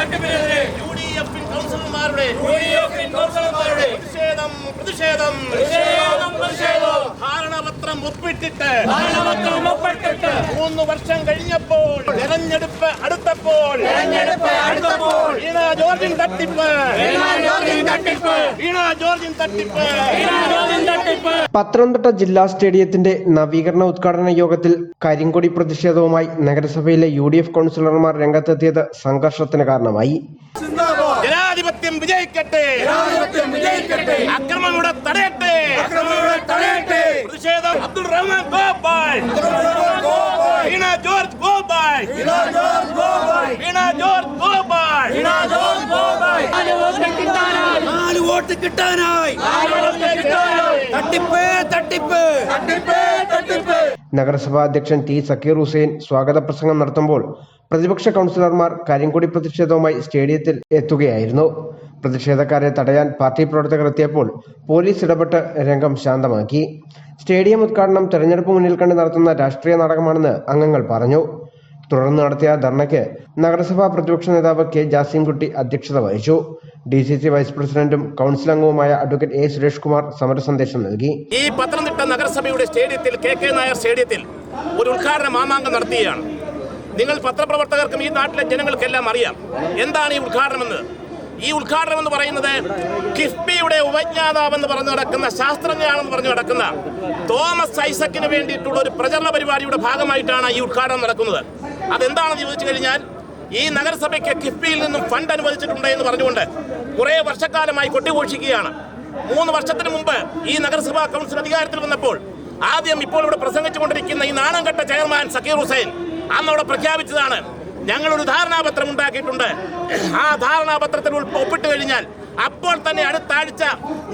തട്ടിപ്പിനെതിരെ U D എഫിൻ കൗൺസിലർമാരുടെ U D എഫിൻ കൗൺസിലർമാരുടെ പ്രതിഷേധം പ്രതിഷേധം പ്രതിഷേധം പ്രതിഷേധം ധാരണപത്രം ഒപ്പിട്ടിട്ട് ഭരണപത്രം ഒപ്പിട്ടിട്ട് മൂന്ന് വർഷം കഴിഞ്ഞപ്പോൾ തെരഞ്ഞെടുപ്പ് അടുത്തപ്പോൾ. തെരഞ്ഞെടുപ്പ് അടുത്തപ്പോൾ. വീണ ജോർജിൻ തട്ടിപ്പ്. വീണ ജോർജിൻ തട്ടിപ്പ്. വീണ ജോർജിൻ തട്ടിപ്പ്. വീണ ജോർജിൻ തട്ടിപ്പ് പത്തനംതിട്ട ജില്ലാ സ്റ്റേഡിയത്തിന്റെ നവീകരണ ഉദ്ഘാടന യോഗത്തിൽ കരിങ്കൊടി പ്രതിഷേധവുമായി നഗരസഭയിലെ യു ഡി എഫ് കൗൺസിലർമാർ രംഗത്തെത്തിയത് സംഘർഷത്തിന് കാരണമായി. ജനാധിപത്യം വിജയിക്കട്ടെ. അക്രമങ്ങളുടെ തടയട്ടെ തടയട്ടെ. പ്രതിഷേധം അബ്ദുൾ റഹ്മാൻ ഗോപാൽ. ജോർജ് ഗോപാൽ വീണ ജോർജ് ഗോപാൽ നാല് വോട്ട് കിട്ടാനായി നാല് വോട്ട് കിട്ടാനായി. തട്ടിപ്പ് തട്ടിപ്പ്. നഗരസഭാ അധ്യക്ഷൻ ടി സക്കീർ ഹുസൈൻ സ്വാഗത പ്രസംഗം നടത്തുമ്പോൾ പ്രതിപക്ഷ കൗൺസിലർമാർ കരിങ്കൊടി പ്രതിഷേധവുമായി സ്റ്റേഡിയത്തിൽ എത്തുകയായിരുന്നു. പ്രതിഷേധക്കാരെ തടയാൻ പാർട്ടി പ്രവർത്തകർ എത്തിയപ്പോൾ പോലീസ് ഇടപെട്ട് രംഗം ശാന്തമാക്കി. സ്റ്റേഡിയം ഉദ്ഘാടനം തെരഞ്ഞെടുപ്പ് മുന്നിൽ കണ്ട് നടത്തുന്ന രാഷ്ട്രീയ നാടകമാണെന്ന് അംഗങ്ങൾ പറഞ്ഞു. തുടർന്ന് നടത്തിയ ധർണയ്ക്ക് നഗരസഭാ പ്രതിപക്ഷ നേതാവ് കെ ജാസിംകുട്ടി അധ്യക്ഷത വഹിച്ചു. ഡി സി സി വൈസ് പ്രസിഡന്റും കൗൺസിൽ അംഗവുമായ അഡ്വക്കേറ്റ് എ സുരേഷ് കുമാർ സമരസന്ദേശം നൽകി. ഈ പത്തനംതിട്ട നഗരസഭയുടെ സ്റ്റേഡിയത്തിൽ കെ കെ നായർ സ്റ്റേഡിയത്തിൽ ഒരു ഉദ്ഘാടന മാമാങ്കം നടത്തുകയാണ് നിങ്ങൾ പത്രപ്രവർത്തകർക്കും ഈ നാട്ടിലെ ജനങ്ങൾക്കെല്ലാം അറിയാം എന്താണ് ഈ ഉദ്ഘാടനമെന്ന്. ഈ ഉദ്ഘാടനം എന്ന് പറയുന്നത് കിഫ്ബിയുടെ ഉപജ്ഞാതാവെന്ന് പറഞ്ഞു നടക്കുന്ന ശാസ്ത്രജ്ഞനാണെന്ന് പറഞ്ഞു നടക്കുന്ന തോമസ് ഐസക്കിന് വേണ്ടിയിട്ടുള്ള ഒരു പ്രചരണ പരിപാടിയുടെ ഭാഗമായിട്ടാണ് ഈ ഉദ്ഘാടനം നടക്കുന്നത്. അതെന്താണെന്ന് ചോദിച്ചു കഴിഞ്ഞാൽ ഈ നഗരസഭയ്ക്ക് കിഫ്ബിയിൽ നിന്നും ഫണ്ട് അനുവദിച്ചിട്ടുണ്ട് എന്ന് പറഞ്ഞുകൊണ്ട് കുറേ വർഷക്കാലമായി കൊട്ടിഘോഷിക്കുകയാണ്. മൂന്ന് വർഷത്തിന് മുമ്പ് ഈ നഗരസഭാ കൗൺസിൽ അധികാരത്തിൽ വന്നപ്പോൾ ആദ്യം ഇപ്പോൾ ഇവിടെ പ്രസംഗിച്ചുകൊണ്ടിരിക്കുന്ന ഈ നാണംകെട്ട ചെയർമാൻ സക്കീർ ഹുസൈൻ അന്ന് അവിടെ പ്രഖ്യാപിച്ചതാണ് ഞങ്ങളൊരു ധാരണാപത്രം ഉണ്ടാക്കിയിട്ടുണ്ട്. ആ ധാരണാപത്രത്തിൽ ഒപ്പിട്ട് കഴിഞ്ഞാൽ അപ്പോൾ തന്നെ അടുത്ത ആഴ്ച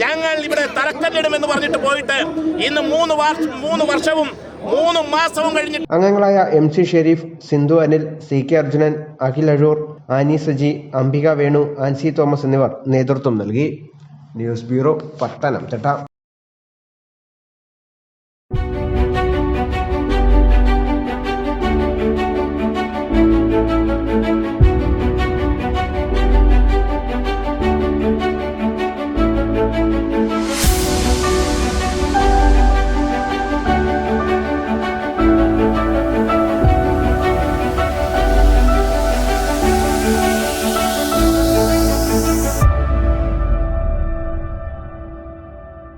ഞങ്ങൾ ഇവിടെ തലക്കല്ലിടുമെന്ന് പറഞ്ഞിട്ട് പോയിട്ട് ഇന്ന് മൂന്ന് വർഷം മൂന്ന് വർഷവും മൂന്ന് മാസവും കഴിഞ്ഞിട്ട് അംഗങ്ങളായ M C Sherif Sindhu Anil C K Arjunan Akhil Azhoor Annie Saji Ambika Venu Ancy Thomas എന്നിവർ നേതൃത്വം നൽകി. News bureau Pathanamthitta.